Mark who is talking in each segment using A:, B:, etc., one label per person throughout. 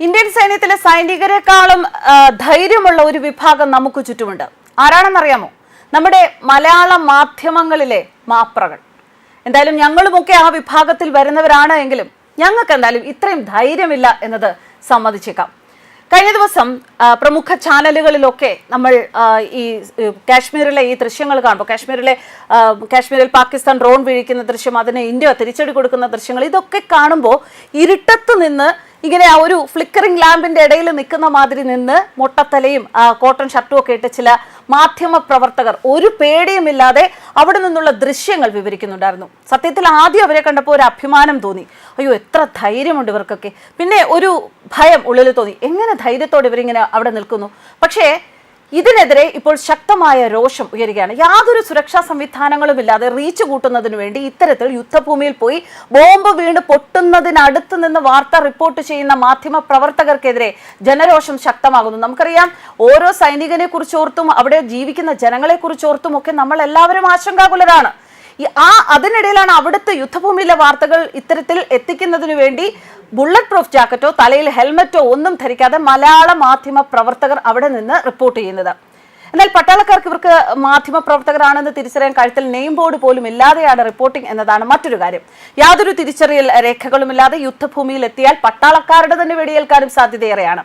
A: Indian സൈന്യത്തിലെ സൈനികരെക്കാളും ധൈര്യമുള്ള ഒരു വിഭാഗം നമുക്ക് ചുറ്റുമുണ്ട്. ആരാണെന്നറിയാമോ? നമ്മുടെ മലയാള മാധ്യമങ്ങളിലെ മാപ്രകൾ. എന്തായാലും ഞങ്ങളുമൊക്കെ ആ വിഭാഗത്തിൽ വരുന്നവരാണ് എങ്കിലും ഞങ്ങൾക്ക് എന്തായാലും ഇത്രയും ധൈര്യമില്ല എന്നത് സമ്മതിച്ചേക്കാം. കഴിഞ്ഞ ദിവസം പ്രമുഖ ചാനലുകളിലൊക്കെ നമ്മൾ ഈ കാശ്മീരിലെ ഈ ദൃശ്യങ്ങൾ കാണുമ്പോൾ കാശ്മീരിലെ കാശ്മീരിൽ പാകിസ്ഥാൻ ഡ്രോൺ വീഴിക്കുന്ന ദൃശ്യം അതിന് ഇന്ത്യ തിരിച്ചടി കൊടുക്കുന്ന ദൃശ്യങ്ങൾ ഇതൊക്കെ കാണുമ്പോൾ ഇരുട്ടത്ത് നിന്ന് ഇങ്ങനെ ആ ഒരു ഫ്ലിക്കറിംഗ് ലാമ്പിന്റെ ഇടയിൽ നിൽക്കുന്ന മാതിരി നിന്ന് മുട്ടത്തലയും കോട്ടൺ ഷർട്ടും ഒക്കെ ഇട്ട് ചില മാധ്യമ പ്രവർത്തകർ ഒരു പേടിയുമില്ലാതെ അവിടെ നിന്നുള്ള ദൃശ്യങ്ങൾ വിവരിക്കുന്നുണ്ടായിരുന്നു. സത്യത്തിൽ ആദ്യം അവരെ കണ്ടപ്പോൾ ഒരു അഭിമാനം തോന്നി. അയ്യോ എത്ര ധൈര്യമുണ്ട് ഇവർക്കൊക്കെ. പിന്നെ ഒരു ഭയം ഉള്ളിൽ തോന്നി. എങ്ങനെ ധൈര്യത്തോടെ ഇവരിങ്ങനെ അവിടെ നിൽക്കുന്നു? പക്ഷേ ഇതിനെതിരെ ഇപ്പോൾ ശക്തമായ രോഷം ഉയരുകയാണ്. യാതൊരു സുരക്ഷാ സംവിധാനങ്ങളും ഇല്ലാതെ റീച്ച് കൂട്ടുന്നതിന് വേണ്ടി ഇത്തരത്തിൽ യുദ്ധഭൂമിയിൽ പോയി ബോംബ് വീണ് പൊട്ടുന്നതിനടുത്ത് നിന്ന് വാർത്ത റിപ്പോർട്ട് ചെയ്യുന്ന മാധ്യമ പ്രവർത്തകർക്കെതിരെ ജനരോഷം ശക്തമാകുന്നു. നമുക്കറിയാം ഓരോ സൈനികനെ കുറിച്ചോർത്തും അവിടെ ജീവിക്കുന്ന ജനങ്ങളെ കുറിച്ചോർത്തും ഒക്കെ നമ്മൾ എല്ലാവരും ആശങ്കാകുലരാണ്. ആ അതിനിടയിലാണ് അവിടുത്തെ യുദ്ധഭൂമിയിലെ വാർത്തകൾ ഇത്തരത്തിൽ എത്തിക്കുന്നതിന് വേണ്ടി ബുള്ളറ്റ് പ്രൂഫ് ജാക്കറ്റോ തലയിൽ ഹെൽമറ്റോ ഒന്നും ധരിക്കാതെ മലയാള മാധ്യമ പ്രവർത്തകർ അവിടെ നിന്ന് റിപ്പോർട്ട് ചെയ്യുന്നത്. എന്നാൽ പട്ടാളക്കാർക്ക് ഇവർക്ക് മാധ്യമ പ്രവർത്തകരാണെന്ന് തിരിച്ചറിയാൻ കഴുത്തിൽ നെയിം ബോർഡ് പോലും ഇല്ലാതെയാണ് റിപ്പോർട്ടിംഗ് എന്നതാണ് മറ്റൊരു കാര്യം. യാതൊരു തിരിച്ചറിയൽ രേഖകളുമില്ലാതെ യുദ്ധഭൂമിയിൽ എത്തിയാൽ പട്ടാളക്കാരുടെ തന്നെ വെടിയേൽക്കാനും സാധ്യതയേറെയാണ്.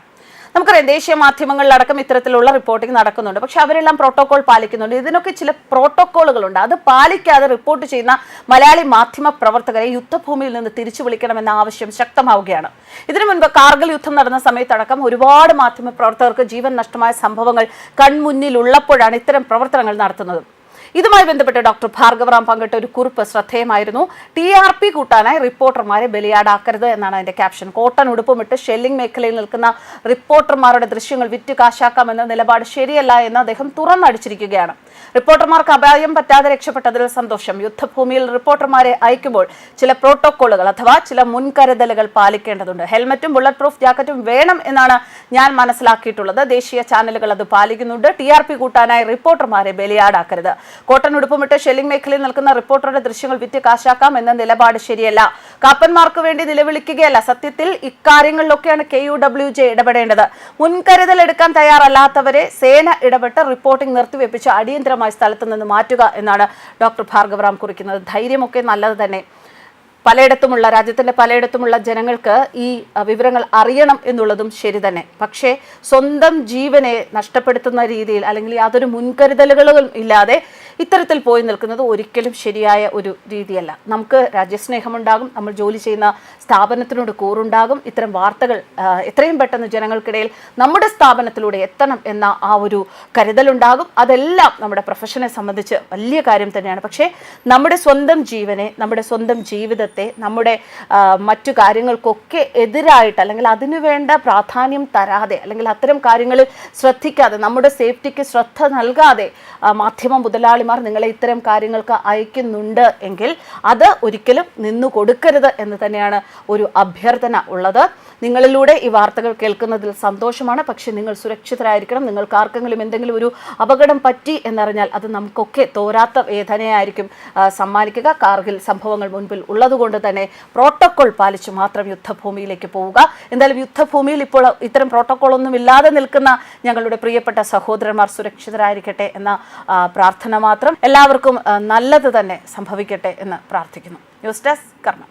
A: നമുക്കറിയാം ദേശീയ മാധ്യമങ്ങളിലടക്കം ഇത്തരത്തിലുള്ള റിപ്പോർട്ടിംഗ് നടക്കുന്നുണ്ട്. പക്ഷെ അവരെല്ലാം പ്രോട്ടോകോൾ പാലിക്കുന്നുണ്ട്. ഇതിനൊക്കെ ചില പ്രോട്ടോകോളുകളുണ്ട് അത് പാലിക്കാതെ റിപ്പോർട്ട് ചെയ്യുന്ന മലയാളി മാധ്യമ പ്രവർത്തകരെ യുദ്ധഭൂമിയിൽ നിന്ന് തിരിച്ചു വിളിക്കണമെന്ന ആവശ്യം ശക്തമാവുകയാണ്. ഇതിനു മുൻപ് കാർഗിൽ യുദ്ധം നടന്ന സമയത്തടക്കം ഒരുപാട് മാധ്യമ പ്രവർത്തകർക്ക് ജീവൻ നഷ്ടമായ സംഭവങ്ങൾ കൺമുന്നിലുള്ളപ്പോഴാണ് ഇത്തരം പ്രവർത്തനങ്ങൾ നടത്തുന്നത്. ഇതുമായി ബന്ധപ്പെട്ട് ഡോക്ടർ ഭാർഗവറാം പങ്കിട്ട ഒരു കുറിപ്പ് ശ്രദ്ധേയമായിരുന്നു. ടി ആർ പി കൂട്ടാനായി റിപ്പോർട്ടർമാരെ ബലിയാടാക്കരുത് എന്നാണ് അതിന്റെ ക്യാപ്ഷൻ. കോട്ടൺ ഉടുപ്പുമിട്ട് ഷെല്ലിംഗ് മേഖലയിൽ നിൽക്കുന്ന റിപ്പോർട്ടർമാരുടെ ദൃശ്യങ്ങൾ വിറ്റ് കാശാക്കാമെന്ന നിലപാട് ശരിയല്ല എന്ന് അദ്ദേഹം തുറന്നടിച്ചിരിക്കുകയാണ്. റിപ്പോർട്ടർമാർക്ക് അപായം പറ്റാതെ രക്ഷപ്പെട്ടതിൽ സന്തോഷം. യുദ്ധഭൂമിയിൽ റിപ്പോർട്ടർമാരെ അയക്കുമ്പോൾ ചില പ്രോട്ടോക്കോളുകൾ അഥവാ ചില മുൻകരുതലുകൾ പാലിക്കേണ്ടതുണ്ട്. ഹെൽമറ്റും ബുള്ളറ്റ് പ്രൂഫ് ജാക്കറ്റും വേണം എന്നാണ് ഞാൻ മനസ്സിലാക്കിയിട്ടുള്ളത്. ദേശീയ ചാനലുകൾ അത് പാലിക്കുന്നുണ്ട്. ടി ആർ പി കൂട്ടാനായി റിപ്പോർട്ടർമാരെ ബലിയാടാക്കരുത്. കോട്ടൺ ഉടുപ്പുമിട്ട് ഷെല്ലിംഗ് മേഖലയിൽ നിൽക്കുന്ന റിപ്പോർട്ടറുടെ ദൃശ്യങ്ങൾ വിറ്റ് കാശാക്കാം എന്ന നിലപാട് ശരിയല്ല. കാപ്പന്മാർക്ക് വേണ്ടി നിലവിളിക്കുകയല്ല. സത്യത്തിൽ ഇക്കാര്യങ്ങളിലൊക്കെയാണ് കെ യു ഡബ്ല്യു ജെ ഇടപെടേണ്ടത്. മുൻകരുതൽ എടുക്കാൻ തയ്യാറല്ലാത്തവരെ സേന ഇടപെട്ട് റിപ്പോർട്ടിംഗ് നിർത്തിവെപ്പിച്ച് അടിയന്തരമായി സ്ഥലത്തു നിന്ന് മാറ്റുക എന്നാണ് ഡോക്ടർ ഭാർഗവറാം കുറിക്കുന്നത്. ധൈര്യമൊക്കെ നല്ലത് തന്നെ. പലയിടത്തുമുള്ള രാജ്യത്തിന്റെ പലയിടത്തുമുള്ള ജനങ്ങൾക്ക് ഈ വിവരങ്ങൾ അറിയണം എന്നുള്ളതും ശരി തന്നെ. പക്ഷേ സ്വന്തം ജീവനെ നഷ്ടപ്പെടുത്തുന്ന രീതിയിൽ അല്ലെങ്കിൽ യാതൊരു മുൻകരുതലുകളും ഇല്ലാതെ ഇത്തരത്തിൽ പോയി നിൽക്കുന്നത് ഒരിക്കലും ശരിയായ ഒരു രീതിയല്ല. നമുക്ക് രാജ്യസ്നേഹമുണ്ടാകും നമ്മൾ ജോലി ചെയ്യുന്ന സ്ഥാപനത്തിനോട് കൂറുണ്ടാകും. ഇത്തരം വാർത്തകൾ എത്രയും പെട്ടെന്ന് ജനങ്ങൾക്കിടയിൽ നമ്മുടെ സ്ഥാപനത്തിലൂടെ എത്തണം എന്ന ആ ഒരു കരുതലുണ്ടാകും. അതെല്ലാം നമ്മുടെ പ്രൊഫഷനെ സംബന്ധിച്ച് വലിയ കാര്യം തന്നെയാണ്. പക്ഷേ നമ്മുടെ സ്വന്തം ജീവനെ നമ്മുടെ സ്വന്തം ജീവിതത്തെ നമ്മുടെ മറ്റു കാര്യങ്ങൾക്കൊക്കെ എതിരായിട്ട് അല്ലെങ്കിൽ അതിനു വേണ്ട പ്രാധാന്യം തരാതെ അല്ലെങ്കിൽ അത്തരം കാര്യങ്ങളിൽ ശ്രദ്ധിക്കാതെ നമ്മുടെ സേഫ്റ്റിക്ക് ശ്രദ്ധ നൽകാതെ മാധ്യമം മാധ്യമ മുതലാളിമാർ നിങ്ങളെ ഇത്തരം കാര്യങ്ങൾക്ക് അയക്കുന്നുണ്ട് എങ്കിൽ അത് ഒരിക്കലും നിന്നു കൊടുക്കരുത് എന്ന് തന്നെയാണ് ഒരു അഭ്യർത്ഥന ഉള്ളത്. നിങ്ങളിലൂടെ ഈ വാർത്തകൾ കേൾക്കുന്നതിൽ സന്തോഷമാണ്. പക്ഷെ നിങ്ങൾ സുരക്ഷിതരായിരിക്കണം. നിങ്ങൾക്ക് ആർക്കെങ്കിലും എന്തെങ്കിലും ഒരു അപകടം പറ്റി എന്നറിഞ്ഞാൽ അത് നമുക്കൊക്കെ തോരാത്ത വേദനയായിരിക്കും. സമ്മാനിക്കുക. കാർഗിൽ സംഭവങ്ങൾ മുൻപിൽ ഉള്ളതുകൊണ്ട് തന്നെ പ്രോട്ടോകോൾ പാലിച്ചു മാത്രം യുദ്ധഭൂമിയിലേക്ക് പോവുക. എന്തായാലും യുദ്ധഭൂമിയിൽ ഇപ്പോൾ ഇത്തരം പ്രോട്ടോകോൾ ഒന്നും ഇല്ലാതെ നിൽക്കുന്ന ഞങ്ങളുടെ പ്രിയപ്പെട്ട സഹോദരന്മാർ സുരക്ഷിതരായിരിക്കട്ടെ എന്ന പ്രാർത്ഥന മാത്രം എല്ലാവർക്കും നല്ലത് തന്നെ സംഭവിക്കട്ടെ എന്ന് പ്രാർത്ഥിക്കുന്നു. ന്യൂസ് ഡെസ്ക് കർമ്മ